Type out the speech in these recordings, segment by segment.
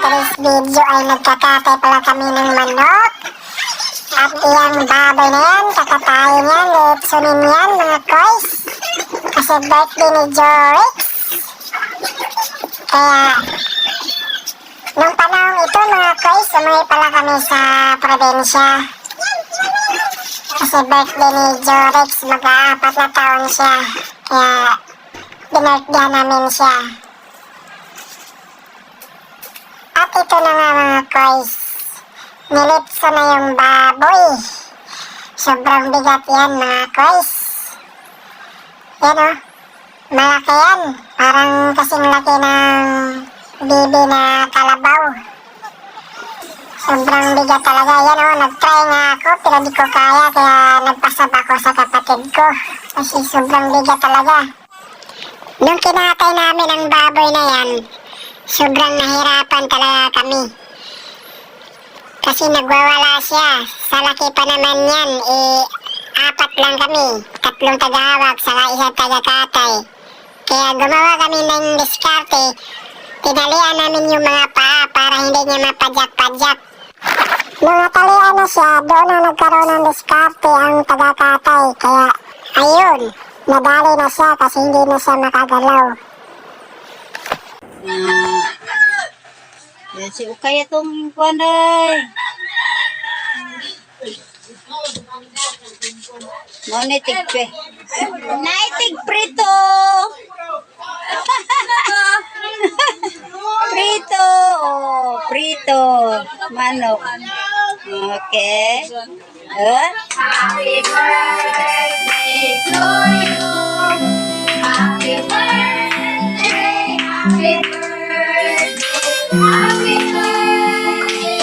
video ay nagkakatay pala kami ng manok. At iyang baboy na yan, kakatayin yan, litsunin yan mga koys. Kasi birthday ni Jorix. Kaya, nung panahon ito mga koys, umuwi pala kami sa probinsya. Kasi birthday ni Jorix, mag-aapat na taon siya. Kaya, binirthday namin siya. At ito na nga mga koys. Nilipso na yung baboy. Sobrang bigat yan mga koys. Yan o. Malaki yan. Parang kasing laki ng bibi na kalabaw. Sobrang bigat talaga. Yan o. Nag-try nga ako pero di ko kaya kaya nagpasab ako sa kapatid ko. Kasi sobrang bigat talaga. Nung kinatay namin ang baboy na yan, sobrang nahirapan talaga kami. Kasi nagwawala siya. Sa laki pa naman yan, eh, apat lang kami. Tatlong tagahawak, saka isa taga-katay. Kaya gumawa kami ng diskarte. Tinalian namin yung mga paa para hindi niya mapadyak-padyak. Nung natalian na siya, doon na nagkaroon ng diskarte ang taga-katay. Kaya, ayun, nadali na siya kasi hindi na siya makagalaw. Ah, yan si Ukay itong kuwanay. Monitig pe. Naitig prito. prito. Oh, prito. Manok. Okay. Eh? Happy birthday happy birthday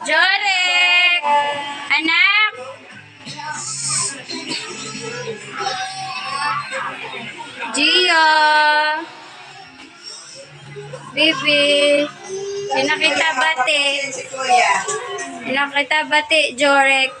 Jorek! Anak! Gio! Bibi! Pinakita bati. Pinakita bati, Jorek.